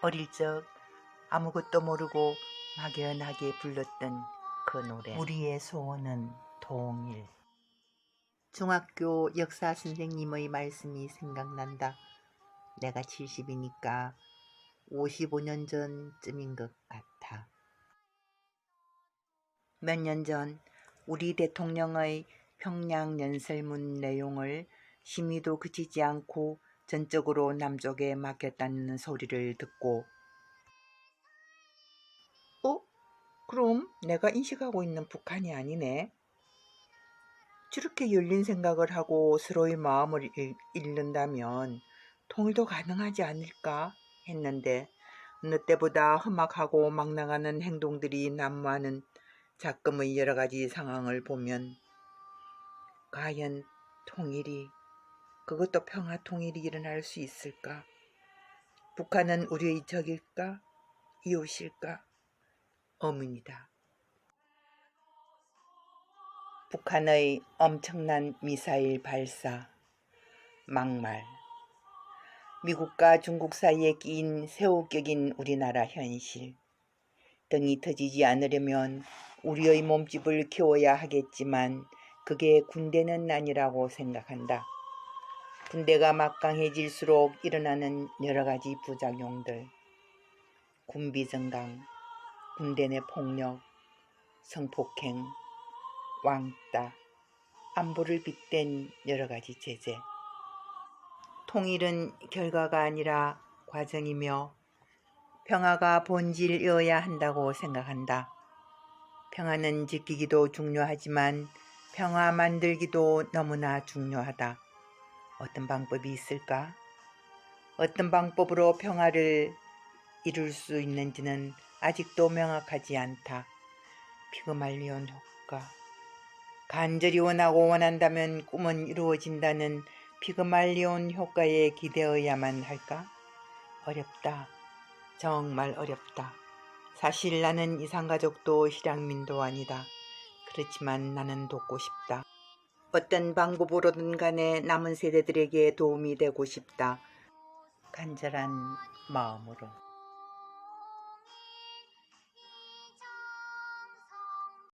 어릴 적 아무것도 모르고 막연하게 불렀던 그 노래. 우리의 소원은 통일. 중학교 역사 선생님의 말씀이 생각난다. 내가 70이니까 55년 전쯤인 것 같아. 몇 년 전 우리 대통령의 평양 연설문 내용을 심의도 그치지 않고 전적으로 남쪽에 맡겼다는 소리를 듣고 어? 그럼 내가 인식하고 있는 북한이 아니네. 저렇게 열린 생각을 하고 서로의 마음을 잃- 잃는다면 통일도 가능하지 않을까 했는데 어느 때보다 험악하고 막 나가는 행동들이 난무하는 작금의 여러 가지 상황을 보면 과연 통일이 그것도 평화 통일이 일어날 수 있을까? 북한은 우리의 적일까? 이웃일까? 의문이다. 북한의 엄청난 미사일 발사, 막말, 미국과 중국 사이에 끼인 새우격인 우리나라 현실 등이 터지지 않으려면 우리의 몸집을 키워야 하겠지만 그게 군대는 아니라고 생각한다. 군대가 막강해질수록 일어나는 여러 가지 부작용들, 군비 증강, 군대 내 폭력, 성폭행, 왕따, 안보를 빗댄 여러 가지 제재. 통일은 결과가 아니라 과정이며 평화가 본질이어야 한다고 생각한다. 평화는 지키기도 중요하지만 평화 만들기도 너무나 중요하다. 어떤 방법이 있을까? 어떤 방법으로 평화를 이룰 수 있는지는 아직도 명확하지 않다. 피그말리온 효과. 간절히 원하고 원한다면 꿈은 이루어진다는 피그말리온 효과에 기대어야만 할까? 어렵다. 정말 어렵다. 사실 나는 이산가족도 실향민도 아니다. 그렇지만 나는 돕고 싶다. 어떤 방법으로든 간에 남은 세대들에게 도움이 되고 싶다. 간절한 마음으로.